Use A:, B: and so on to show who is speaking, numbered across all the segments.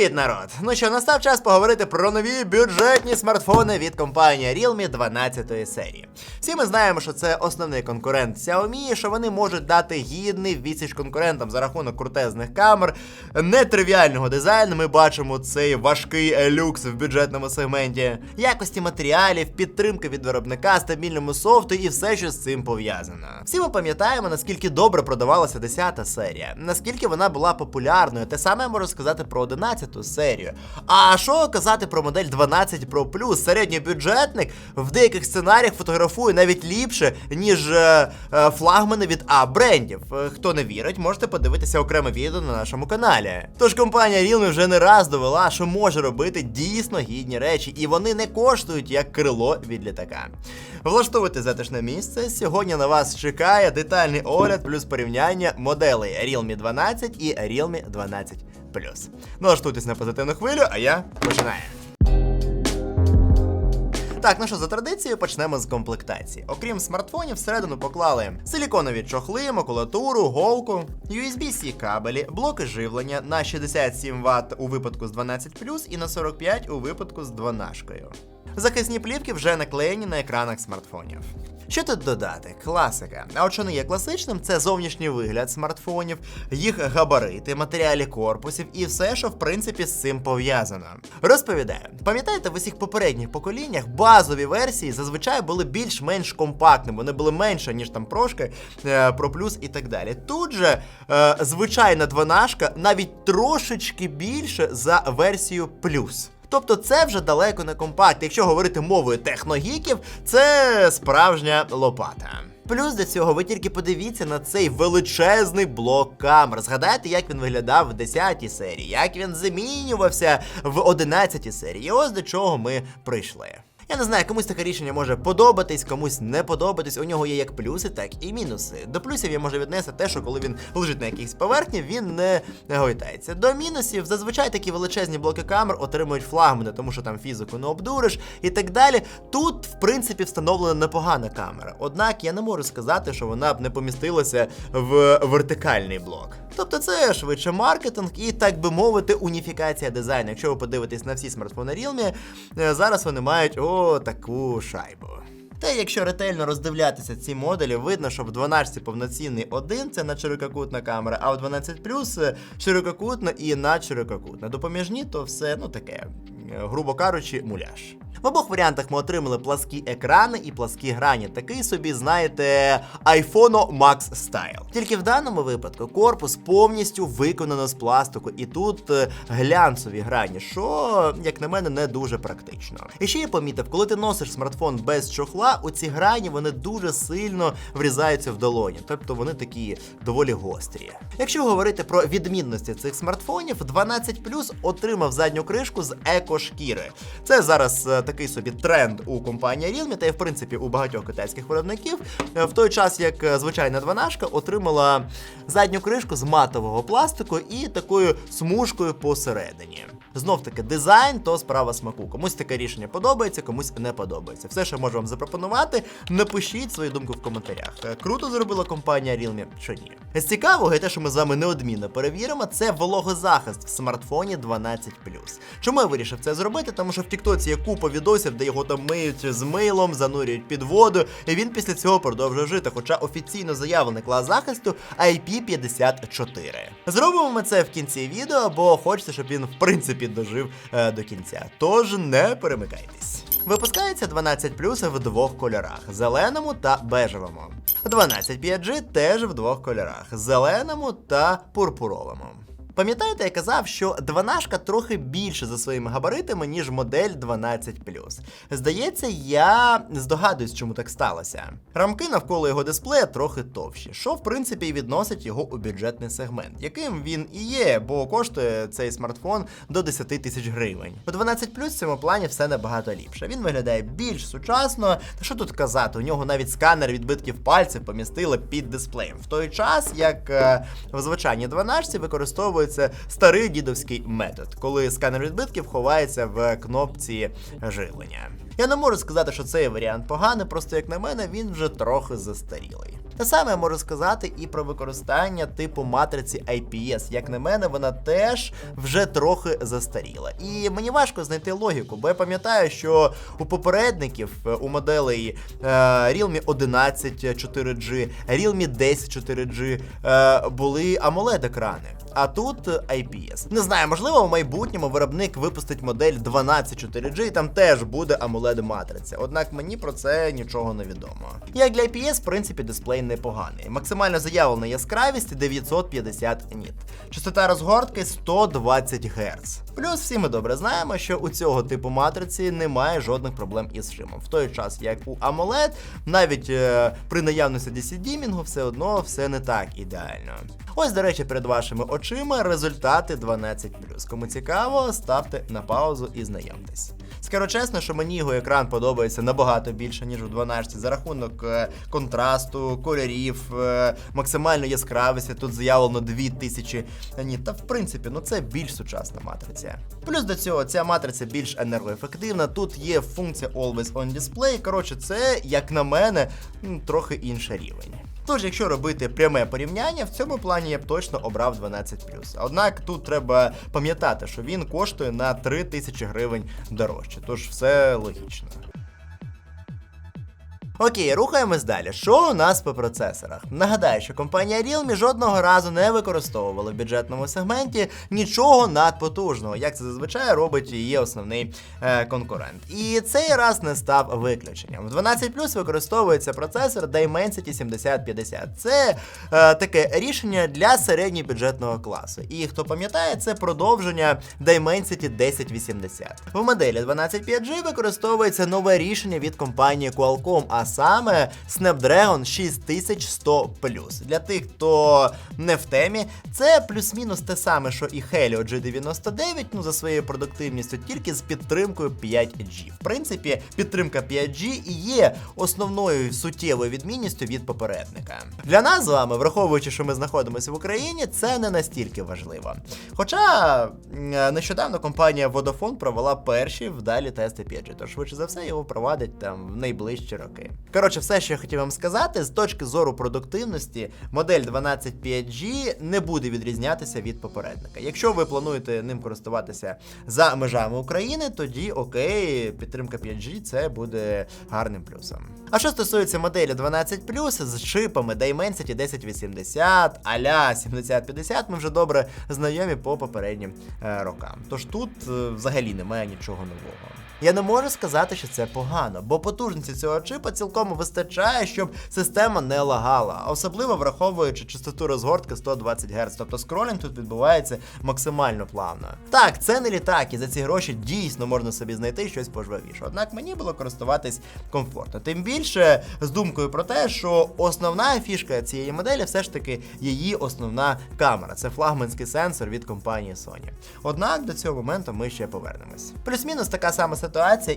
A: Привіт, народ! Ну що, настав час поговорити про нові бюджетні смартфони від компанії Realme 12 серії. Всі ми знаємо, що це основний конкурент Xiaomi, і що вони можуть дати гідний відсіч конкурентам за рахунок крутезних камер, нетривіального дизайну. Ми бачимо цей важкий люкс в бюджетному сегменті, якості матеріалів, підтримки від виробника, стабільному софту і все, що з цим пов'язано. Всі ми пам'ятаємо, наскільки добре продавалася 10 серія, наскільки вона була популярною. Те саме можу сказати про 11 серію. А що казати про модель 12 Pro Plus? Середньобюджетник в деяких сценаріях фотографує навіть ліпше, ніж е, е, флагмани від А брендів. Е, Хто не вірить, можете подивитися окреме відео на нашому каналі. Тож компанія Realme вже не раз довела, що може робити дійсно гідні речі, і вони не коштують як крило від літака. Влаштовуйте затишне місце. Сьогодні на вас чекає детальний огляд плюс порівняння моделей Realme 12 і Realme 12 Plus. Налаштуйтесь на позитивну хвилю, а я починаю. Так, ну що, за традицією почнемо з комплектації. Окрім смартфонів, всередину поклали силіконові чохли, макулатуру, голку, USB-C кабелі, блоки живлення на 67 Вт у випадку з 12 і на 45 у випадку з 12. Захисні плівки вже наклеєні на екранах смартфонів. Що тут додати? Класика. А от що не є класичним, це зовнішній вигляд смартфонів, їх габарити, матеріалі корпусів і все, що в принципі з цим пов'язано. Розповідаю, пам'ятаєте, в усіх попередніх поколіннях базові версії зазвичай були більш-менш компактними, вони були менше, ніж там прошки, е, про плюс і так далі. Тут же е, звичайна дванашка навіть трошечки більше за версію плюс. Тобто це вже далеко не компакт. Якщо говорити мовою техногіків, це справжня лопата. Плюс до цього ви тільки подивіться на цей величезний блок камер. Згадайте, як він виглядав в 10 серії, як він замінювався в 11 серії. І ось до чого ми прийшли. Я не знаю, комусь таке рішення може подобатись, комусь не подобатись. У нього є як плюси, так і мінуси. До плюсів я можу віднести те, що коли він лежить на якійсь поверхні, він не гойtaється. До мінусів зазвичай такі величезні блоки камер отримують флагмани, тому що там фізику не обдуриш і так далі. Тут, в принципі, встановлена непогана камера. Однак я не можу сказати, що вона б не помістилася в вертикальний блок. Тобто це швидше маркетинг і, так би мовити, уніфікація дизайну. Якщо ви подивитесь на всі смартфони Realme, е, зараз вони мають о таку шайбу. Та якщо ретельно роздивлятися ці моделі, видно, що в 12 повноцінний один це на ширококутна камера, а в 12 плюс ширококутна і на ширококутна. Допоміжні то все ну таке, грубо кажучи, муляж. В обох варіантах ми отримали пласкі екрани і пласкі грані. Такий собі, знаєте, iPhone Max Style. Тільки в даному випадку корпус повністю виконано з пластику, і тут е, глянцеві грані, що, як на мене, не дуже практично. І ще я помітив, коли ти носиш смартфон без чохла, оці грані вони дуже сильно врізаються в долоні, тобто вони такі доволі гострі. Якщо говорити про відмінності цих смартфонів, 12 Plus отримав задню кришку з еко-шкіри. Це зараз е, такий собі тренд у компанії Realme, та й в принципі у багатьох китайських виробників. Е, В той час як е, звичайна 12 отримала задню кришку з матового пластику і такою смужкою посередині. Знов таки, дизайн то справа смаку. Комусь таке рішення подобається, комусь не подобається. Все, що можу вам запропонувати, напишіть свою думку в коментарях. Е, Круто зробила компанія Realme чи ні. З цікавого і те, що ми з вами неодмінно перевіримо, це вологозахист в смартфоні 12 Чому я вирішив це зробити? Тому що в Тіктоці є купа відосів, де його там миють з милом, занурюють під воду, і він після цього продовжує жити. Хоча офіційно заявлений клас захисту IP54. Зробимо ми це в кінці відео, бо хочеться, щоб він в принципі дожив е, до кінця. Тож не перемикайтесь. Випускається 12 плюс в двох кольорах: зеленому та бежевому. 12 5G теж в двох кольорах: зеленому та пурпуровому. Пам'ятаєте, я казав, що 12 трохи більше за своїми габаритами, ніж модель 12 Здається, я здогадуюсь, чому так сталося. Рамки навколо його дисплея трохи товщі, що в принципі і відносить його у бюджетний сегмент, яким він і є, бо коштує цей смартфон до 10 тисяч гривень. У 12 в цьому плані все набагато ліпше. Він виглядає більш сучасно. Та що тут казати? У нього навіть сканер відбитків пальців помістили під дисплеєм. В той час, як е, в звичайній 12 використовується старий дідовський метод, коли сканер відбитків ховається в кнопці живлення. Я не можу сказати, що цей варіант поганий, просто як на мене, він вже трохи застарілий. Те саме я можу сказати і про використання типу матриці IPS. Як на мене, вона теж вже трохи застаріла. І мені важко знайти логіку, бо я пам'ятаю, що у попередників е, у моделей е, Realme 11 4G, Realme 10 4G е, були amoled екрани а тут е, IPS. Не знаю, можливо, в майбутньому виробник випустить модель 12 4G, і там теж буде amoled матриця. Однак мені про це нічого не відомо. Як для IPS, в принципі, дисплей непоганий. Максимально заявлена яскравість 950 ніт. Частота розгортки 120 Гц. Плюс всі ми добре знаємо, що у цього типу матриці немає жодних проблем із шимом. В той час, як у AMOLED, навіть е, при наявності DC-дімінгу все одно все не так ідеально. Ось, до речі, перед вашими очима результати 12. Кому цікаво, ставте на паузу і знайомтесь. Скажу чесно, що мені його екран подобається набагато більше, ніж у 12 за рахунок е, контрасту, кольорів, е, максимальної яскравості. Тут заявлено 2000 ніт. Та в принципі, ну це більш сучасна матриця. Плюс до цього ця матриця більш енергоефективна. Тут є функція Always on Display. Коротше, це, як на мене, трохи інший рівень. Тож, якщо робити пряме порівняння, в цьому плані я б точно обрав 12. Однак тут треба пам'ятати, що він коштує на 3000 гривень дорожче, тож все логічно. Окей, рухаємось далі. Що у нас по процесорах? Нагадаю, що компанія Realme жодного разу не використовувала в бюджетному сегменті нічого надпотужного, як це зазвичай робить її основний е, конкурент. І цей раз не став виключенням. В 12 Plus використовується процесор Dimensity 7050. Це е, таке рішення для середньобюджетного класу. І хто пам'ятає, це продовження Dimensity 1080. В моделі 12 5G використовується нове рішення від компанії Qualcomm, саме Snapdragon 6100 Для тих, хто не в темі, це плюс-мінус те саме, що і Helio G99, ну за своєю продуктивністю, тільки з підтримкою 5G. В принципі, підтримка 5G і є основною суттєвою відмінністю від попередника. Для нас з вами, враховуючи, що ми знаходимося в Україні, це не настільки важливо. Хоча нещодавно компанія Vodafone провела перші вдалі тести 5G, тож швидше за все його провадить там в найближчі роки. Коротше, все, що я хотів вам сказати, з точки зору продуктивності, модель 12 5G не буде відрізнятися від попередника. Якщо ви плануєте ним користуватися за межами України, тоді окей, підтримка 5G це буде гарним плюсом. А що стосується моделі 12 з чипами Dimensity 1080, а-ля 7050, ми вже добре знайомі по попереднім е, рокам. Тож тут е, взагалі немає нічого нового. Я не можу сказати, що це погано, бо потужності цього чипа цілком вистачає, щоб система не лагала, особливо враховуючи частоту розгортки 120 Гц, тобто скролінг тут відбувається максимально плавно. Так, це не літак, і за ці гроші дійсно можна собі знайти щось пожвавіше. Однак мені було користуватись комфортно. Тим більше з думкою про те, що основна фішка цієї моделі все ж таки її основна камера. Це флагманський сенсор від компанії Sony. Однак до цього моменту ми ще повернемось. Плюс-мінус така сама ситуація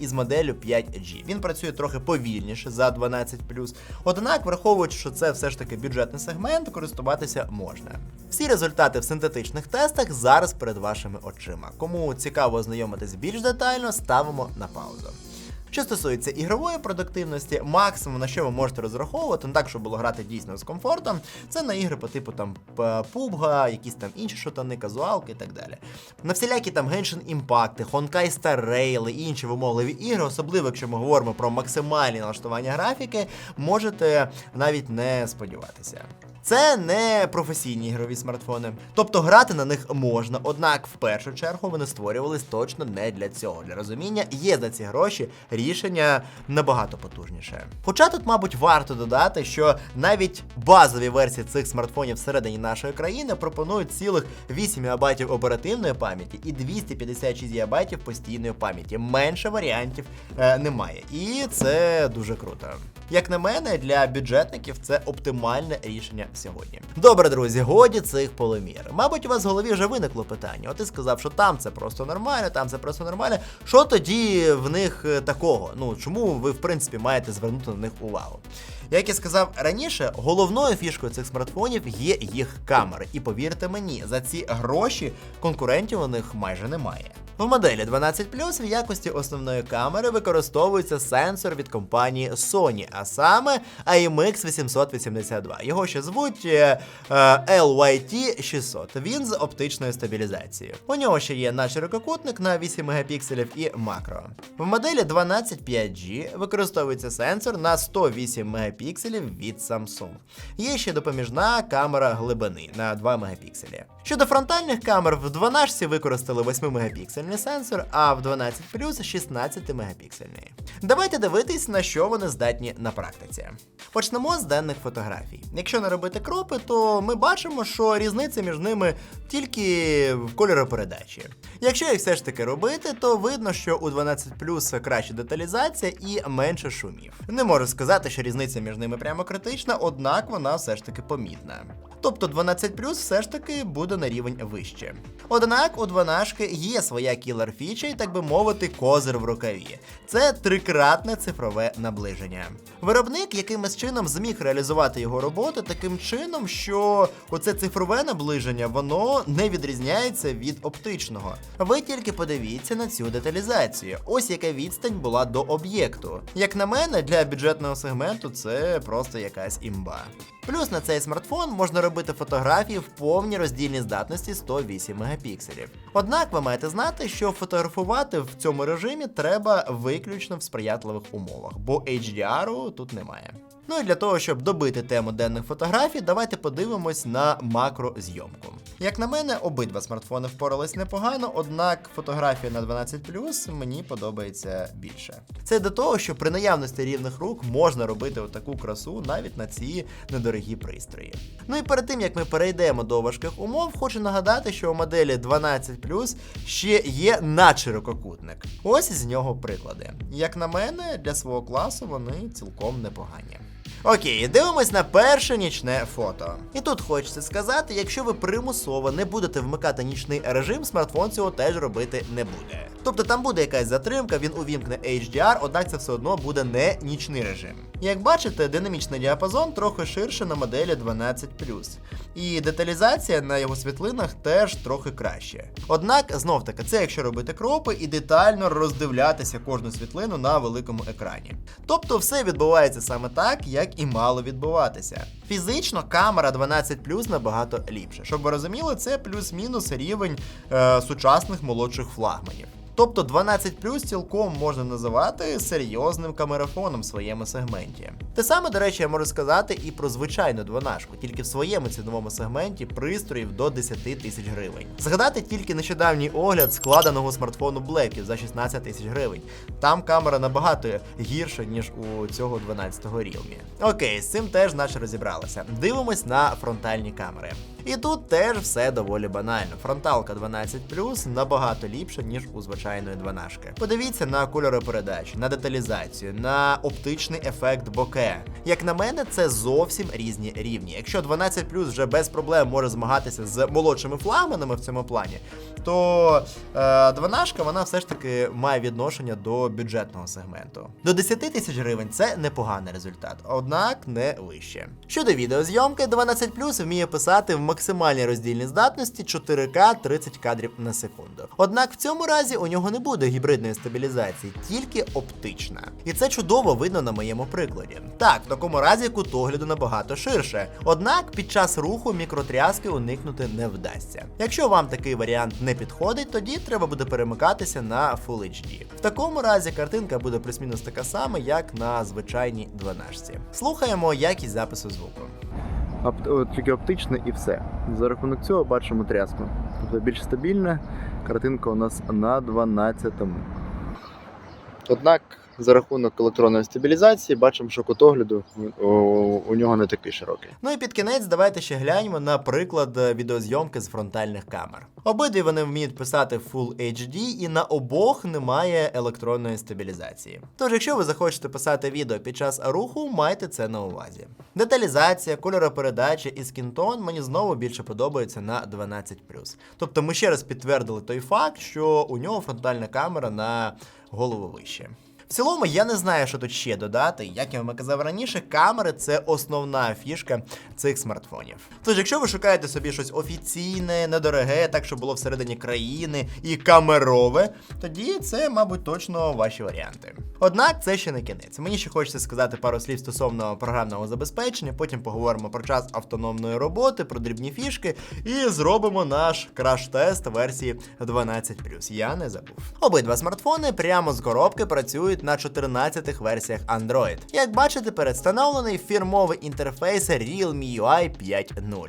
A: із моделлю 5G. Він працює трохи повільніше за 12 Однак, враховуючи, що це все ж таки бюджетний сегмент, користуватися можна. Всі результати в синтетичних тестах зараз перед вашими очима. Кому цікаво ознайомитись більш детально, ставимо на паузу. Що стосується ігрової продуктивності, максимум на що ви можете розраховувати, ну так, щоб було грати дійсно з комфортом, це на ігри по типу там PUBG, якісь там інші шотани, казуалки і так далі. На всілякі там Genshin Impact, Honkai Star Rail і інші вимогливі ігри, особливо якщо ми говоримо про максимальні налаштування графіки, можете навіть не сподіватися. Це не професійні ігрові смартфони. Тобто грати на них можна, однак в першу чергу вони створювались точно не для цього. Для розуміння є за ці гроші рішення набагато потужніше. Хоча тут, мабуть, варто додати, що навіть базові версії цих смартфонів всередині нашої країни пропонують цілих 8 ГБ оперативної пам'яті і 256 ГБ постійної пам'яті. Менше варіантів е, немає. І це дуже круто. Як на мене, для бюджетників це оптимальне рішення сьогодні. Добре, друзі, годі цих полемір. Мабуть, у вас в голові вже виникло питання. От ти сказав, що там це просто нормально, там це просто нормально. Що тоді в них е, такого? Ну чому ви в принципі маєте звернути на них увагу? Як я сказав раніше, головною фішкою цих смартфонів є їх камери. І повірте мені, за ці гроші конкурентів у них майже немає. В моделі 12 в якості основної камери використовується сенсор від компанії Sony, а саме IMX 882. Його ще звуть е, е, LYT 600. Він з оптичною стабілізацією. У нього ще є наш ширококутник на 8 мегапікселів і макро. В моделі 125G використовується сенсор на 108 мегапікселів від Samsung. Є ще допоміжна камера глибини на 2 мегапікселі. Щодо фронтальних камер, в 12 використали 8 мегапіксельний сенсор, а в 12 Plus 16 мегапіксельний. Давайте дивитись, на що вони здатні на практиці. Почнемо з денних фотографій. Якщо не робити кропи, то ми бачимо, що різниця між ними тільки в кольоропередачі. Якщо їх все ж таки робити, то видно, що у 12 Plus краща деталізація і менше шумів. Не можу сказати, що різниця між ними прямо критична, однак вона все ж таки помітна. Тобто 12 Plus все ж таки буде на рівень вище. Однак у 12 є своя кілер фіча і, так би мовити, козир в рукаві. Це трикратне цифрове наближення. Виробник якимось чином зміг реалізувати його роботу таким чином, що оце цифрове наближення воно не відрізняється від оптичного. Ви тільки подивіться на цю деталізацію. Ось яка відстань була до об'єкту. Як на мене, для бюджетного сегменту це просто якась імба. Плюс на цей смартфон можна робити фотографії в повній роздільній здатності 108 мегапікселів. Однак ви маєте знати, що фотографувати в цьому режимі треба виключно в сприятливих умовах, бо HDR тут немає. Ну і для того, щоб добити тему денних фотографій, давайте подивимось на макрозйомку. Як на мене, обидва смартфони впорались непогано, однак фотографія на 12 мені подобається більше. Це до того, що при наявності рівних рук можна робити отаку красу навіть на ці недорогі пристрої. Ну і перед тим як ми перейдемо до важких умов, хочу нагадати, що у моделі 12 ще є надширококутник. Ось з нього приклади. Як на мене, для свого класу вони цілком непогані. Окей, дивимось на перше нічне фото. І тут хочеться сказати, якщо ви примусово не будете вмикати нічний режим, смартфон цього теж робити не буде. Тобто там буде якась затримка, він увімкне HDR, однак це все одно буде не нічний режим. Як бачите, динамічний діапазон трохи ширше на моделі 12 і деталізація на його світлинах теж трохи краще. Однак, знов таки, це якщо робити кропи і детально роздивлятися кожну світлину на великому екрані. Тобто все відбувається саме так, як і мало відбуватися. Фізично камера 12 набагато ліпше. Щоб ви розуміли, це плюс-мінус рівень е, сучасних молодших флагманів. Тобто 12 цілком можна називати серйозним камерафоном в своєму сегменті. Те саме, до речі, я можу сказати і про звичайну дванашку, тільки в своєму ціновому сегменті пристроїв до 10 тисяч гривень. Згадати тільки нещодавній огляд складеного смартфону Blackів за 16 тисяч гривень. Там камера набагато гірша, ніж у цього 12-го Realme. Окей, з цим теж наче розібралися. Дивимось на фронтальні камери. І тут теж все доволі банально. Фронталка 12 набагато ліпша, ніж у звичайної 12. Подивіться на кольоропередачу, на деталізацію, на оптичний ефект боке. Як на мене, це зовсім різні рівні. Якщо 12 вже без проблем може змагатися з молодшими флагманами в цьому плані, то е, 12 вона все ж таки має відношення до бюджетного сегменту. До 10 тисяч гривень це непоганий результат, однак не вище. Щодо відеозйомки, 12 вміє писати в максимальній роздільній здатності 4К 30 кадрів на секунду. Однак в цьому разі у нього не буде гібридної стабілізації, тільки оптична. І це чудово видно на моєму прикладі. Так, в такому разі кут огляду набагато ширше. Однак під час руху мікротряски уникнути не вдасться. Якщо вам такий варіант не підходить, тоді треба буде перемикатися на Full HD. В такому разі картинка буде плюс-мінус така сама, як на звичайній 12. Слухаємо якість запису звуку.
B: Опт- тільки оптичне і все. За рахунок цього бачимо тряску. Тобто більш стабільна картинка у нас на 12-му. Однак за рахунок електронної стабілізації бачимо, що кут огляду у, нього не такий широкий.
A: Ну і під кінець давайте ще гляньмо на приклад е, відеозйомки з фронтальних камер. Обидві вони вміють писати Full HD, і на обох немає електронної стабілізації. Тож, якщо ви захочете писати відео під час руху, майте це на увазі. Деталізація, кольоропередача і скінтон мені знову більше подобаються на 12 Тобто ми ще раз підтвердили той факт, що у нього фронтальна камера на голову вище. В цілому я не знаю, що тут ще додати. Як я вам казав раніше, камери це основна фішка цих смартфонів. Тож, якщо ви шукаєте собі щось офіційне, недороге, так щоб було всередині країни і камерове, тоді це, мабуть, точно ваші варіанти. Однак це ще не кінець. Мені ще хочеться сказати пару слів стосовно програмного забезпечення. Потім поговоримо про час автономної роботи, про дрібні фішки і зробимо наш краш-тест версії 12+. Я не забув. Обидва смартфони прямо з коробки працюють на 14 версіях Android. Як бачите, передстановлений фірмовий інтерфейс Realme UI 5.0.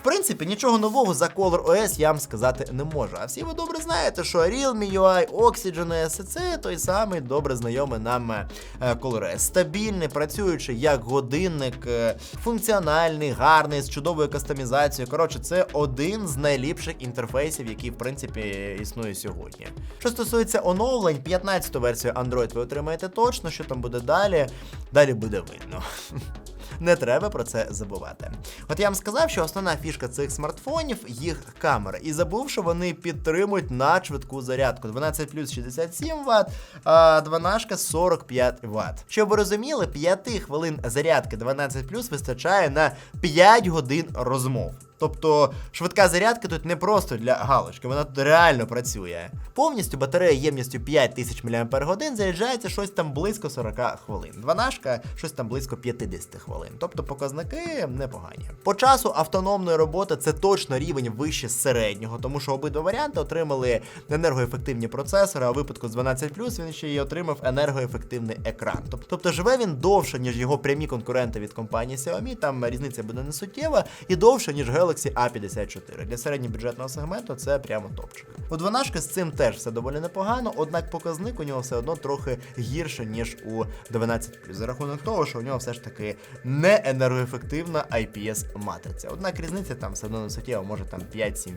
A: В принципі, нічого нового за Color OS я вам сказати не можу. А всі ви добре знаєте, що Realme UI, Oxygen OS – це той самий добре знайомий нам е, Color OS. Стабільний, працюючий як годинник, е, функціональний, гарний, з чудовою кастомізацією. Коротше, це один з найліпших інтерфейсів, який в принципі існує сьогодні. Що стосується оновлень, 15-ту версію Android ви отримаєте точно, що там буде далі. Далі буде видно. Не треба про це забувати. От я вам сказав, що основна фішка цих смартфонів їх камера. І забув, що вони підтримують на швидку зарядку. 12 плюс 67 Вт, а 12 45 Вт. Щоб ви розуміли, 5 хвилин зарядки 12 плюс вистачає на 5 годин розмов. Тобто швидка зарядка тут не просто для галочки, вона тут реально працює. Повністю батарея ємністю 5000 мАч заряджається щось там близько 40 хвилин. Дванашка щось там близько 50 хвилин. Тобто показники непогані. По часу автономної роботи це точно рівень вище середнього, тому що обидва варіанти отримали енергоефективні процесори, а у випадку з 12 він ще й отримав енергоефективний екран. Тобто живе він довше, ніж його прямі конкуренти від компанії Xiaomi, там різниця буде не суттєва, і довше, ніж Galaxy A54. Для середньобюджетного сегменту це прямо топчик. У 12 з цим теж все доволі непогано, однак показник у нього все одно трохи гірше, ніж у 12 за рахунок того, що у нього все ж таки не енергоефективна IPS матриця. Однак різниця там все одно не суттєва, може там 5-7%.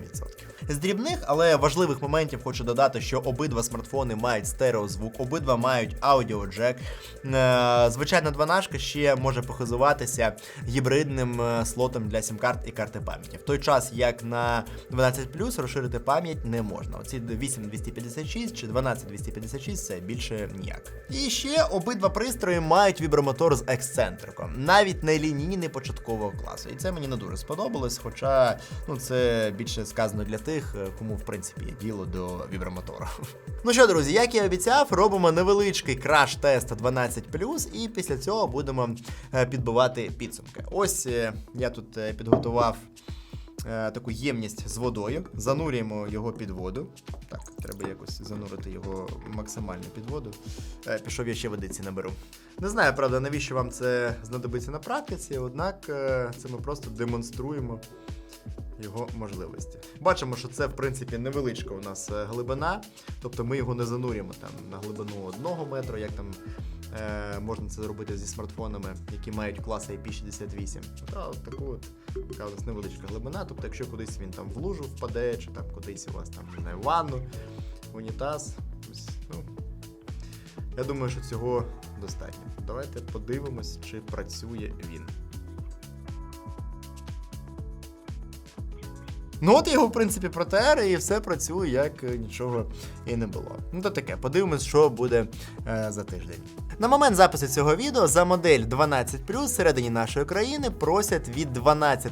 A: З дрібних, але важливих моментів хочу додати, що обидва смартфони мають стереозвук, обидва мають аудіоджек. Е, Звичайно, 12 ще може похизуватися гібридним е, слотом для сім-карт і карти пам'яті. В той час, як на 12 розширити пам'ять не можна. Оці 8256 чи 12256 це більше ніяк. І ще обидва пристрої мають вібромотор з ексцентриком, навіть не лінійний початкового класу. І це мені не дуже сподобалось, хоча ну це більше сказано для тих, е, кому в принципі є діло до вібромотору. Ну що, друзі, як і обіцяв, робимо невеличкий краш-тест 12 і після цього будемо е, підбивати підсумки. Ось е, я тут підготував таку ємність з водою, занурюємо його під воду. Так, треба якось занурити його максимально під воду. Е, Пішов я ще водиці наберу. Не знаю, правда, навіщо вам це знадобиться на практиці, однак е, це ми просто демонструємо його можливості. Бачимо, що це в принципі невеличка у нас е, глибина, тобто ми його не занурюємо там на глибину одного метру, як там е, можна це зробити зі смартфонами, які мають клас IP68. Та от таку от така у нас невеличка глибина. Тобто, якщо кудись він там в лужу впаде, чи там кудись у вас там не знаю, в ванну, унітаз, ось, ну. Я думаю, що цього достатньо. Давайте подивимось, чи працює він. Ну, от його, в принципі, протер, і все працює, як е, нічого і не було. Ну, то таке, подивимось, що буде е, за тиждень. На момент запису цього відео за модель 12 всередині нашої країни просять від 12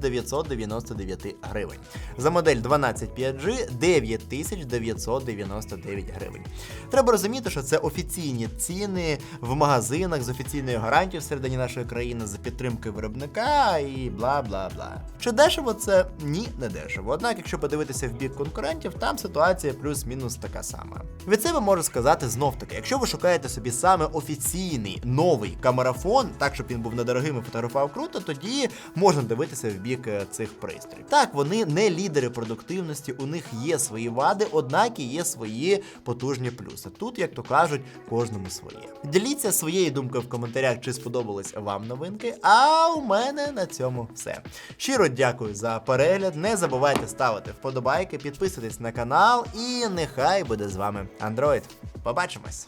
A: 999 гривень. За модель 12 5G 9999 гривень. Треба розуміти, що це офіційні ціни в магазинах з офіційною гарантією всередині нашої країни з підтримкою виробника і бла бла бла. Чи дешево це? Ні, не дешево. Однак, якщо подивитися в бік конкурентів, там ситуація плюс-мінус така сама. Від себе можу сказати знов таки, якщо ви шукаєте собі саме офіційний новий камерафон, так щоб він був недорогим і фотографував круто, тоді можна дивитися в бік е, цих пристроїв. Так, вони не лідери продуктивності, у них є свої вади, однак і є свої потужні плюси. Тут, як то кажуть, кожному своє. Діліться своєю думкою в коментарях, чи сподобались вам новинки. А у мене на цьому все. Щиро дякую за перегляд. Не забувайте ставити вподобайки, підписуйтесь на канал, і нехай буде з вами Android. Побачимось!